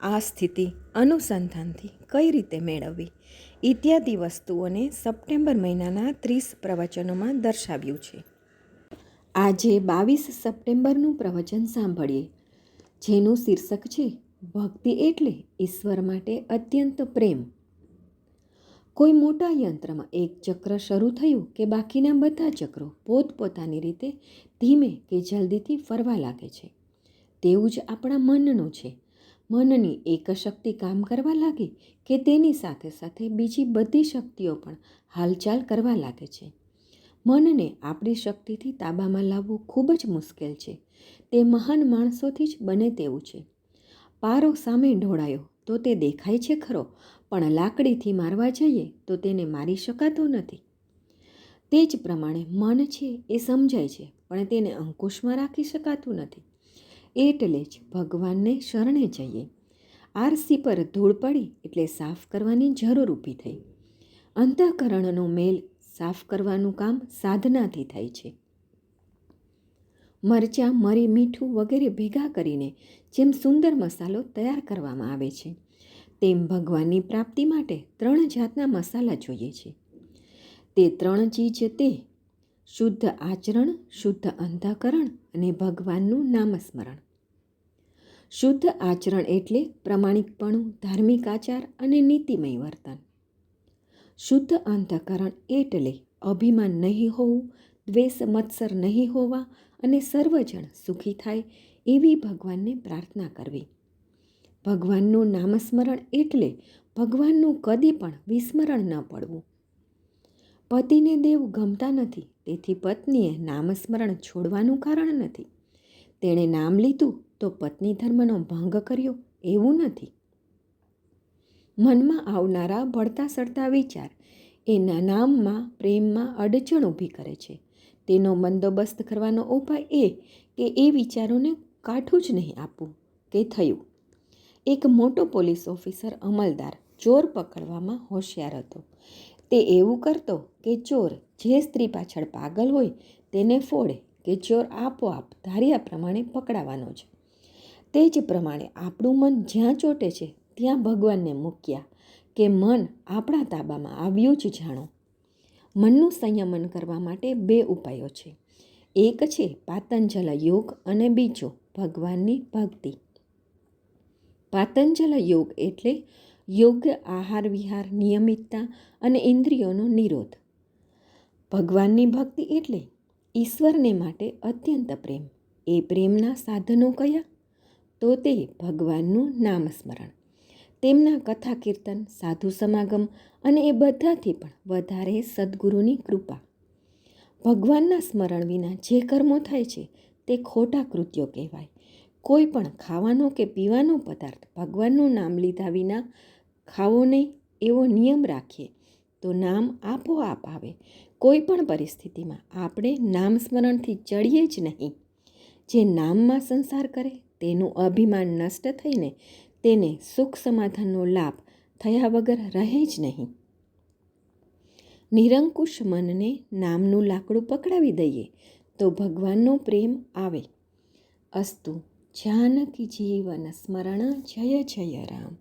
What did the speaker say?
આ સ્થિતિ અનુસંધાનથી કઈ રીતે મેળવવી? ઇત્યાદિ વસ્તુઓને સપ્ટેમ્બર મહિનાના ત્રીસ પ્રવચનોમાં દર્શાવ્યું છે. આજે બાવીસ સપ્ટેમ્બરનું પ્રવચન સાંભળીએ. જેનું શીર્ષક છે, ભક્તિ એટલે ઈશ્વર માટે અત્યંત પ્રેમ. કોઈ મોટા યંત્રમાં એક ચક્ર શરૂ થયું કે બાકીના બધા ચક્રો પોતપોતાની રીતે ધીમે કે જલ્દીથી ફરવા લાગે છે. તેવું જ આપણા મનનું છે. મનની એક શક્તિ કામ કરવા લાગે કે તેની સાથે સાથે બીજી બધી શક્તિઓ પણ હાલચાલ કરવા લાગે છે. મનને આપણી શક્તિથી તાબામાં લાવવું ખૂબ જ મુશ્કેલ છે. તે મહાન માણસોથી જ બને તેવું છે. પારો સામે ઢોળાયો તો તે દેખાય છે ખરો, પણ લાકડીથી મારવા જઈએ તો તેને મારી શકાતો નથી. તે જ પ્રમાણે મન છે એ સમજાય છે, પણ તેને અંકુશમાં રાખી શકાતું નથી. એટલે જ ભગવાનને શરણે જઈએ. આરસી પર ધૂળ પડી એટલે સાફ કરવાની જરૂર ઊભી થઈ. અંતઃકરણનો મેલ સાફ કરવાનું કામ સાધનાથી થાય છે. મરચાં, મરી, મીઠું વગેરે ભેગા કરીને જેમ સુંદર મસાલો તૈયાર કરવામાં આવે છે, તેમ ભગવાનની પ્રાપ્તિ માટે ત્રણ જાતના મસાલા જોઈએ છે. તે ત્રણ ચીજ તે શુદ્ધ આચરણ, શુદ્ધ અંતઃકરણ અને ભગવાનનું નામસ્મરણ. શુદ્ધ આચરણ એટલે પ્રમાણિકપણું, ધાર્મિક આચાર અને નીતિમય વર્તન. શુદ્ધ અંતઃકરણ એટલે અભિમાન નહીં હોવું, દ્વેષ મત્સર નહીં હોવા અને સર્વજણ સુખી થાય એવી ભગવાનને પ્રાર્થના કરવી. ભગવાનનું નામસ્મરણ એટલે ભગવાનનું કદી પણ વિસ્મરણ ન પડવું. પતિને દેવ ગમતા નથી, તેથી પત્નીએ નામસ્મરણ છોડવાનું કારણ નથી. તેણે નામ લીધું તો પત્ની ધર્મનો ભંગ કર્યો? એવું નથી. મનમાં આવનારા ભળતા સડતા વિચાર એના નામમાં પ્રેમમાં અડચણ ઊભી કરે છે. તેનો બંદોબસ્ત કરવાનો ઉપાય એ કે એ વિચારોને કાઠું જ નહીં આપવું. કે થયું. એક મોટો પોલીસ ઓફિસર અમલદાર ચોર પકડવામાં હોશિયાર હતો. તે એવું કરતો કે ચોર જે સ્ત્રી પાછળ પાગલ હોય તેને ફોડે કે ચોર આપોઆપ ધાર્યા પ્રમાણે પકડાવાનો છે તે જ પ્રમાણે આપણું મન જ્યાં ચોટે છે, ત્યાં ભગવાનને મૂક્યા કે મન આપણા તાબામાં આવ્યું જ જાણો. મનનું સંયમન કરવા માટે બે ઉપાયો છે. એક છે પાતંજલ યોગ અને બીજો ભગવાનની ભક્તિ. પાતંજલ યોગ એટલે યોગ્ય આહાર વિહાર, નિયમિતતા અને ઇન્દ્રિયોનો નિરોધ. ભગવાનની ભક્તિ એટલે ઈશ્વરને માટે અત્યંત પ્રેમ. એ પ્રેમના સાધનો કયા? તો તે ભગવાનનું નામસ્મરણ. તેમના કથા કીર્તન, સાધુ સમાગમ અને એ બધાથી પણ વધારે સદગુરુની કૃપા. ભગવાનના સ્મરણ વિના જે કર્મો થાય છે તે ખોટા કૃત્યો કહેવાય. કોઈ પણ ખાવાનો કે પીવાનો પદાર્થ ભગવાનનું નામ લીધા વિના ખાવો નહીં, એવો નિયમ રાખીએ, તો નામ આપોઆપ આવે. કોઈ પણ પરિસ્થિતિમાં આપણે નામ સ્મરણથી ચડીએ જ નહીં. જે નામમાં સંસાર કરે તેનું અભિમાન નષ્ટ થઈને તેને સુખ સમાધાનનો લાભ થયા વગર રહે જ નહીં. નિરંકુશ મનને નામનું લાકડું પકડાવી દઈએ તો ભગવાનનો પ્રેમ આવે. અસ્તુ, જાનકી જીવન સ્મરણ, જય જય રામ.